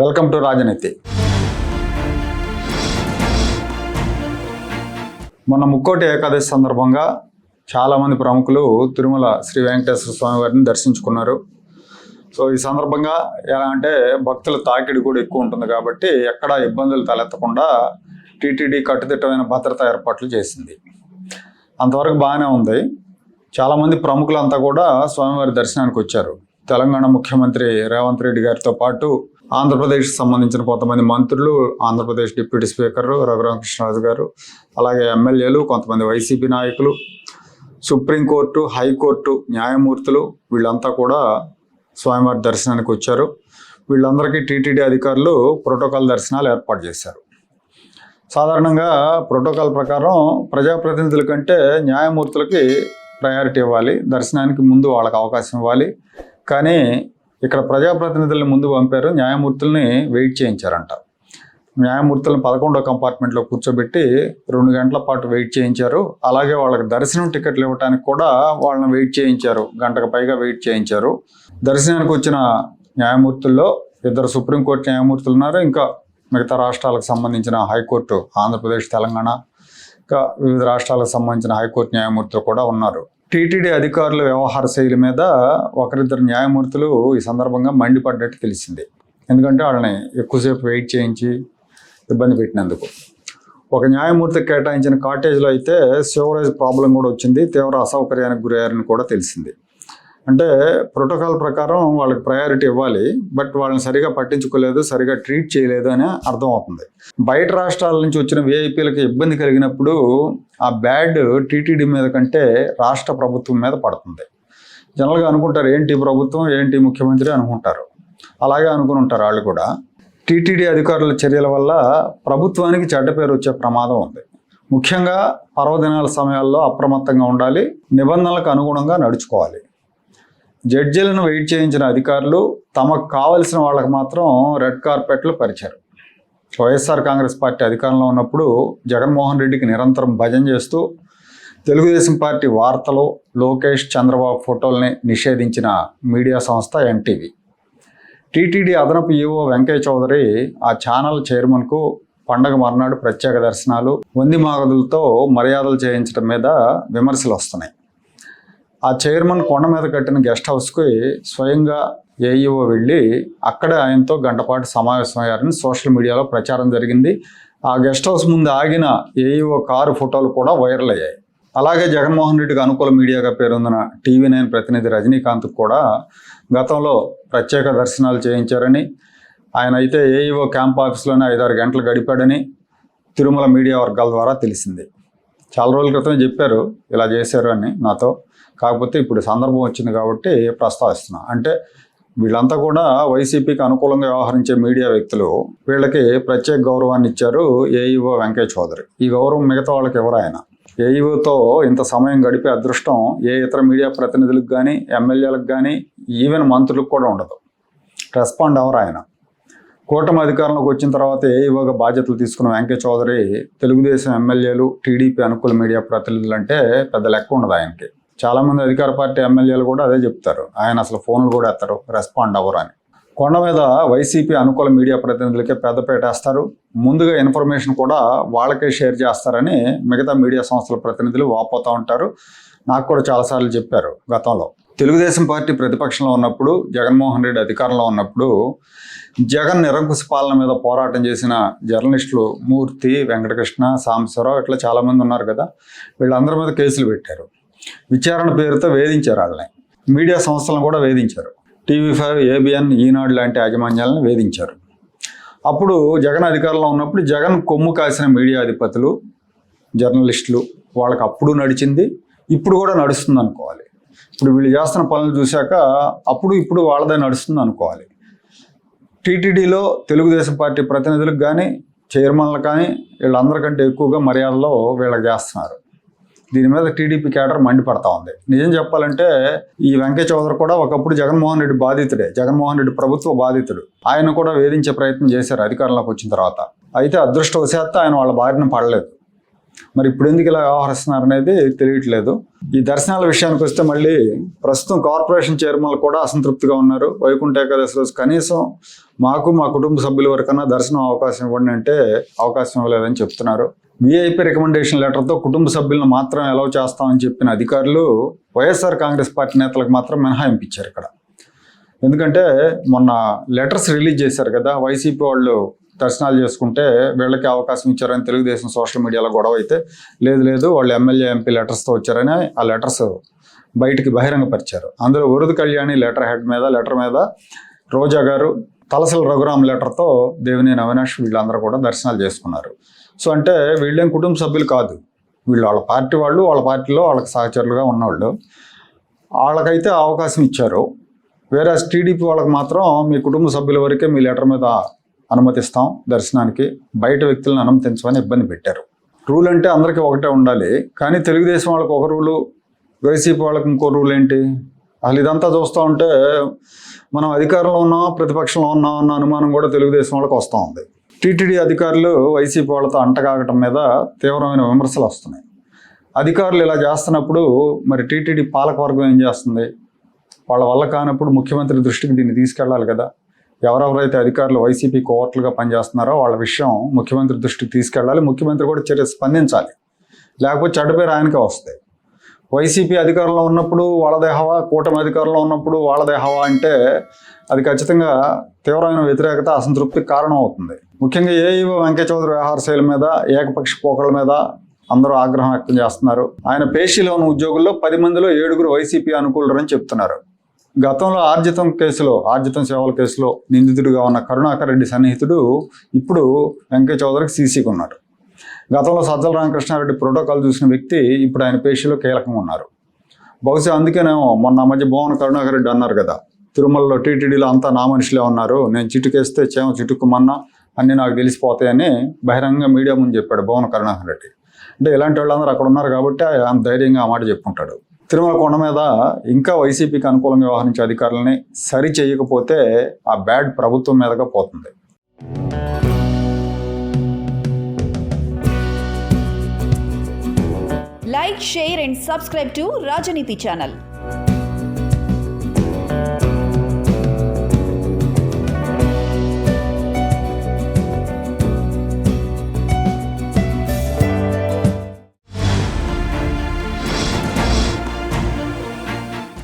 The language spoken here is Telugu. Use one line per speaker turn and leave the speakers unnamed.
వెల్కమ్ టు రాజనీతి. మొన్న ముక్కోటి ఏకాదశి సందర్భంగా చాలామంది ప్రముఖులు తిరుమల శ్రీ వెంకటేశ్వర స్వామి వారిని దర్శించుకున్నారు. సో ఈ సందర్భంగా ఎలా అంటే భక్తుల తాకిడి కూడా ఎక్కువ ఉంటుంది కాబట్టి ఎక్కడ ఇబ్బందులు తలెత్తకుండా టీటీడీ కట్టుదిట్టమైన భద్రతా ఏర్పాట్లు చేసింది. అంతవరకు బాగానే ఉంది. చాలామంది ప్రముఖులంతా కూడా స్వామివారి దర్శనానికి వచ్చారు. తెలంగాణ ముఖ్యమంత్రి రేవంత్ రెడ్డి గారితో పాటు ఆంధ్రప్రదేశ్ సంబంధించిన కొంతమంది మంత్రులు ఆంధ్రప్రదేశ్ డిప్యూటీ స్పీకర్ రఘురామకృష్ణరాజు గారు అలాగే ఎమ్మెల్యేలు కొంతమంది వైసీపీ నాయకులు సుప్రీంకోర్టు హైకోర్టు న్యాయమూర్తులు వీళ్ళంతా కూడా స్వామివారి దర్శనానికి వచ్చారు. వీళ్ళందరికీ టీటీడీ అధికారులు ప్రోటోకాల్ దర్శనాలు ఏర్పాటు చేశారు. సాధారణంగా ప్రోటోకాల్ ప్రకారం ప్రజాప్రతినిధుల కంటే న్యాయమూర్తులకి ప్రయారిటీ ఇవ్వాలి దర్శనానికి ముందు వాళ్ళకి అవకాశం ఇవ్వాలి. కానీ ఇక్కడ ప్రజాప్రతినిధుల్ని ముందు పంపారు. న్యాయమూర్తుల్ని వెయిట్ చేయించారంట. న్యాయమూర్తులను పదకొండో కంపార్ట్మెంట్లో కూర్చోబెట్టి రెండు గంటల పాటు వెయిట్ చేయించారు. అలాగే వాళ్ళకి దర్శనం టికెట్లు ఇవ్వడానికి కూడా వాళ్ళని వెయిట్ చేయించారు. గంటకు పైగా వెయిట్ చేయించారు. దర్శనానికి వచ్చిన న్యాయమూర్తుల్లో ఇద్దరు సుప్రీంకోర్టు న్యాయమూర్తులు ఉన్నారు. ఇంకా మిగతా రాష్ట్రాలకు సంబంధించిన హైకోర్టు ఆంధ్రప్రదేశ్ తెలంగాణ ఇంకా వివిధ రాష్ట్రాలకు సంబంధించిన హైకోర్టు న్యాయమూర్తులు కూడా ఉన్నారు. టీటీడీ అధికారుల వ్యవహార శైలి మీద ఒకరిద్దరు న్యాయమూర్తులు ఈ సందర్భంగా మండిపడ్డట్టు తెలిసింది. ఎందుకంటే వాళ్ళని ఎక్కువసేపు వెయిట్ చేయించి ఇబ్బంది పెట్టినందుకు. ఒక న్యాయమూర్తి కేటాయించిన కాటేజ్లో అయితే సివరేజ్ ప్రాబ్లం కూడా వచ్చింది తీవ్ర అసౌకర్యానికి గురయ్యారని కూడా తెలిసింది. అంటే ప్రోటోకాల్ ప్రకారం వాళ్ళకి ప్రయారిటీ ఇవ్వాలి బట్ వాళ్ళని సరిగా పట్టించుకోలేదు సరిగా ట్రీట్ చేయలేదు అని అర్థం అవుతుంది బయట రాష్ట్రాల నుంచి వచ్చిన విఐపీలకు ఇబ్బంది కలిగినప్పుడు ఆ బ్యాడ్ టీటీడీ మీద కంటే రాష్ట్ర ప్రభుత్వం మీద పడుతుంది. జనరల్గా అనుకుంటారు ఏంటి ప్రభుత్వం ఏంటి ముఖ్యమంత్రి అనుకుంటారు. అలాగే అనుకుని ఉంటారు వాళ్ళు కూడా. టీటీడీ అధికారుల చర్యల వల్ల ప్రభుత్వానికి చెడ్డ పేరు వచ్చే ప్రమాదం ఉంది. ముఖ్యంగా పర్వదినాల సమయాల్లో అప్రమత్తంగా ఉండాలి నిబంధనలకు అనుగుణంగా నడుచుకోవాలి. జడ్జీలను వెయిట్ చేయించిన అధికారులు తమకు కావలసిన వాళ్ళకి మాత్రం రెడ్ కార్పెట్లు పరిచారు. వైఎస్ఆర్ కాంగ్రెస్ పార్టీ అధికారంలో ఉన్నప్పుడు జగన్మోహన్ రెడ్డికి నిరంతరం భజన చేస్తూ తెలుగుదేశం పార్టీ వార్తలు లోకేష్ చంద్రబాబు ఫోటోల్ని నిషేధించిన మీడియా సంస్థ ఎన్టీవీ. టీటీడీ అదనపు ఈవో వెంకయ్య చౌదరి ఆ ఛానల్ చైర్మన్కు పండగ మర్నాడు ప్రత్యేక దర్శనాలు వంది మాగదులతో మర్యాదలు చేయించడం మీద విమర్శలు వస్తున్నాయి. ఆ చైర్మన్ కొండ మీద కట్టిన గెస్ట్ హౌస్కి స్వయంగా ఏఈఓ వెళ్ళి అక్కడే ఆయనతో గంటపాటు సమావేశమయ్యారని సోషల్ మీడియాలో ప్రచారం జరిగింది. ఆ గెస్ట్ హౌస్ ముందు ఆగిన ఏఈఓ కారు ఫోటోలు కూడా వైరల్ అయ్యాయి. అలాగే జగన్మోహన్ రెడ్డికి అనుకూల మీడియాగా పేరొందిన టీవీ నైన్ ప్రతినిధి రజనీకాంత్ కూడా గతంలో ప్రత్యేక దర్శనాలు చేయించారని ఆయన అయితే ఏఈఓ క్యాంప్ ఆఫీస్లోనే ఐదారు గంటలు గడిపాడని తిరుమల మీడియా వర్గాల ద్వారా తెలిసింది. చాలా రోజుల క్రితం చెప్పారు ఇలా చేశారు అని నాతో. కాకపోతే ఇప్పుడు సందర్భం వచ్చింది కాబట్టి ప్రస్తావిస్తున్నా. అంటే వీళ్ళంతా కూడా వైసీపీకి అనుకూలంగా వ్యవహరించే మీడియా వ్యక్తులు వీళ్ళకి ప్రత్యేక గౌరవాన్ని ఇచ్చారు ఏఈఓ వెంకయ్య చౌదరి. ఈ గౌరవం మిగతా వాళ్ళకి ఎవరు ఆయన? ఏఈఓతో ఇంత సమయం గడిపే అదృష్టం ఏ ఇతర మీడియా ప్రతినిధులకు కానీ ఎమ్మెల్యేలకు కానీ ఈవెన్ మంత్రులకు కూడా ఉండదు. రెస్పాండ్ ఎవరు ఆయన? కూటమి అధికారంలోకి వచ్చిన తర్వాత ఏఈఓగా బాధ్యతలు తీసుకున్న వెంకయ్య చౌదరి తెలుగుదేశం ఎమ్మెల్యేలు టీడీపీ అనుకూల మీడియా ప్రతినిధులు అంటే పెద్ద లెక్క ఉండదు ఆయనకి. చాలామంది అధికార పార్టీ ఎమ్మెల్యేలు కూడా అదే చెప్తారు. ఆయన అసలు ఫోన్లు కూడా ఎత్తారు రెస్పాండ్ అవ్వరు అని. కొండ మీద వైసీపీ అనుకూల మీడియా ప్రతినిధులకే పెద్దపేట వేస్తారు. ముందుగా ఇన్ఫర్మేషన్ కూడా వాళ్ళకే షేర్ చేస్తారని మిగతా మీడియా సంస్థల ప్రతినిధులు వాపోతూ ఉంటారు. నాకు కూడా చాలాసార్లు చెప్పారు గతంలో. తెలుగుదేశం పార్టీ ప్రతిపక్షంలో ఉన్నప్పుడు జగన్మోహన్ రెడ్డి అధికారంలో ఉన్నప్పుడు జగన్ నిరంకుశ పాలన మీద పోరాటం చేసిన జర్నలిస్టులు మూర్తి వెంకటకృష్ణ సాంబశివరావు ఇట్లా చాలామంది ఉన్నారు కదా వీళ్ళందరి మీద కేసులు పెట్టారు. విచారణ పేరుతో వేధించారు వాళ్ళని. మీడియా సంస్థలను కూడా వేధించారు. టీవీ ఫైవ్ ఏబిఎన్ ఈనాడు లాంటి యాజమాన్యాలను వేధించారు. అప్పుడు జగన్ అధికారంలో ఉన్నప్పుడు జగన్ కొమ్ము కాసిన మీడియా అధిపతులు జర్నలిస్టులు వాళ్ళకి అప్పుడు నడిచింది ఇప్పుడు కూడా నడుస్తుంది అనుకోవాలి ఇప్పుడు వీళ్ళు చేస్తున్న పనులు చూశాక అప్పుడు ఇప్పుడు వాళ్ళదే నడుస్తుంది అనుకోవాలి. టీటీడీలో తెలుగుదేశం పార్టీ ప్రతినిధులకు కానీ చైర్మన్లకు కానీ వీళ్ళందరికంటే ఎక్కువగా మర్యాదలో వీళ్ళకి చేస్తున్నారు. దీని మీద టీడీపీ కేడర్ మండిపడతా ఉంది. నిజం చెప్పాలంటే ఈ వెంకయ్య చౌదరి కూడా ఒకప్పుడు జగన్మోహన్ రెడ్డి బాధితుడే. జగన్మోహన్ రెడ్డి ప్రభుత్వ బాధితుడు. ఆయన కూడా వేధించే ప్రయత్నం చేశారు అధికారంలోకి వచ్చిన తర్వాత. అయితే అదృష్టవశాత్తు ఆయన వాళ్ళ బారిన పడలేదు. మరి ఇప్పుడు ఎందుకు ఇలా వ్యవహరిస్తున్నారు అనేది తెలియట్లేదు. ఈ దర్శనాల విషయానికి వస్తే మళ్ళీ ప్రస్తుతం కార్పొరేషన్ చైర్మన్లు కూడా అసంతృప్తిగా ఉన్నారు. వైకుంఠ ఏకాదశి రోజు కనీసం మాకు మా కుటుంబ సభ్యుల వరకన్నా దర్శనం అవకాశం ఇవ్వండి అంటే అవకాశం ఇవ్వలేదని చెప్తున్నారు. విఐపి రికమెండేషన్ లెటర్తో కుటుంబ సభ్యులను మాత్రం అలౌ చేస్తామని చెప్పిన అధికారులు వైఎస్ఆర్ కాంగ్రెస్ పార్టీ నేతలకు మాత్రం మినహాయింపించారు ఇక్కడ. ఎందుకంటే మొన్న లెటర్స్ రిలీజ్ చేశారు కదా వైసీపీ వాళ్ళు దర్శనాలు చేసుకుంటే వీళ్ళకి అవకాశం ఇచ్చారని తెలుగుదేశం సోషల్ మీడియాలో గొడవ అయితే లేదు లేదు వాళ్ళు ఎమ్మెల్యే ఎంపీ లెటర్స్తో వచ్చారని ఆ లెటర్స్ బయటికి బహిరంగపరిచారు. అందులో వరుదు కళ్యాణి లెటర్ హెడ్ మీద లెటర్ మీద రోజా గారు తలసల రఘురామ్ లెటర్తో దేవినేని అవినాష్ వీళ్ళందరూ కూడా దర్శనాలు చేసుకున్నారు. సో అంటే వీళ్ళేం కుటుంబ సభ్యులు కాదు. వీళ్ళు వాళ్ళ పార్టీ వాళ్ళు వాళ్ళ పార్టీలో వాళ్ళకి సహచరులుగా ఉన్నవాళ్ళు. వాళ్ళకైతే అవకాశం ఇచ్చారు. వేరే టీడీపీ వాళ్ళకి మాత్రం మీ కుటుంబ సభ్యుల వరకే మీ లెటర్ మీద అనుమతిస్తాం దర్శనానికి. బయట వ్యక్తులను అనుమతించమని ఇబ్బంది పెట్టారు. రూల్ అంటే అందరికీ ఒకటే ఉండాలి. కానీ తెలుగుదేశం వాళ్ళకి ఒక రూలు వైసీపీ వాళ్ళకి ఇంకో రూల్ ఏంటి? అసలు ఇదంతా చూస్తూ ఉంటే మనం అధికారంలో ఉన్నాం ప్రతిపక్షంలో ఉన్నాం అన్న అనుమానం కూడా తెలుగుదేశం వాళ్ళకి వస్తూ ఉంది. టీటీడీ అధికారులు వైసీపీ వాళ్ళతో అంటకాగటం మీద తీవ్రమైన విమర్శలు వస్తున్నాయి. అధికారులు ఇలా చేస్తున్నప్పుడు మరి టీటీడీ పాలకవర్గం ఏం చేస్తుంది? వాళ్ళ వల్ల కానప్పుడు ముఖ్యమంత్రి దృష్టికి దీన్ని తీసుకెళ్ళాలి కదా. ఎవరెవరైతే అధికారులు వైసీపీ కోవర్ట్లుగా పనిచేస్తున్నారో వాళ్ళ విషయం ముఖ్యమంత్రి దృష్టికి తీసుకెళ్ళాలి. ముఖ్యమంత్రి కూడా చర్య స్పందించాలి. లేకపోతే చెడ్డ పేరు ఆయనకే వస్తాయి. వైసీపీ అధికారంలో ఉన్నప్పుడు వాళ్ళదే హవా కూటమి అధికారంలో ఉన్నప్పుడు వాళ్ళదే హవా అంటే అది ఖచ్చితంగా తీవ్రమైన వ్యతిరేకత అసంతృప్తికి కారణం అవుతుంది. ముఖ్యంగా ఏఈఓ వెంకయ్య చౌదరి వ్యవహార శైలి మీద ఏకపక్ష పోకల మీద అందరూ ఆగ్రహం వ్యక్తం చేస్తున్నారు. ఆయన పేషీలో ఉన్న ఉద్యోగుల్లో పది మందిలో ఏడుగురు వైసీపీ అనుకూలరని చెప్తున్నారు. గతంలో ఆర్జితం కేసులో ఆర్జితం సేవల కేసులో నిందితుడిగా ఉన్న కరుణాకర్ రెడ్డి సన్నిహితుడు ఇప్పుడు వెంకయ్య చౌదరికి సీసీకి ఉన్నారు గతంలో సజ్జల రామకృష్ణారెడ్డి ప్రోటోకాల్ చూసిన వ్యక్తి ఇప్పుడు ఆయన పేషీలో కీలకంగా ఉన్నారు. బహుశా అందుకేనేమో మొన్న మధ్య భువన కరుణాకర్ రెడ్డి అన్నారు కదా తిరుమలలో టీటీడీలో అంతా నా మనుషులే ఉన్నారు నేను చిటుకేస్తే చేమ చిటుక్కుమన్నా అన్నీ నాకు తెలిసిపోతాయని బహిరంగ మీడియా ముందు చెప్పాడు భువన కరుణాకర్ రెడ్డి. అంటే ఇలాంటి వాళ్ళందరూ అక్కడ ఉన్నారు కాబట్టి ఆయన ధైర్యంగా ఆ మాట చెప్పుకుంటాడు. తిరుమల కొండ మీద ఇంకా వైసీపీకి అనుకూలంగా వ్యవహరించే అధికారులని సరి చేయకపోతే ఆ బ్యాడ్ ప్రభుత్వం మీదగా పోతుంది.
Like share and subscribe to Rajaneeti channel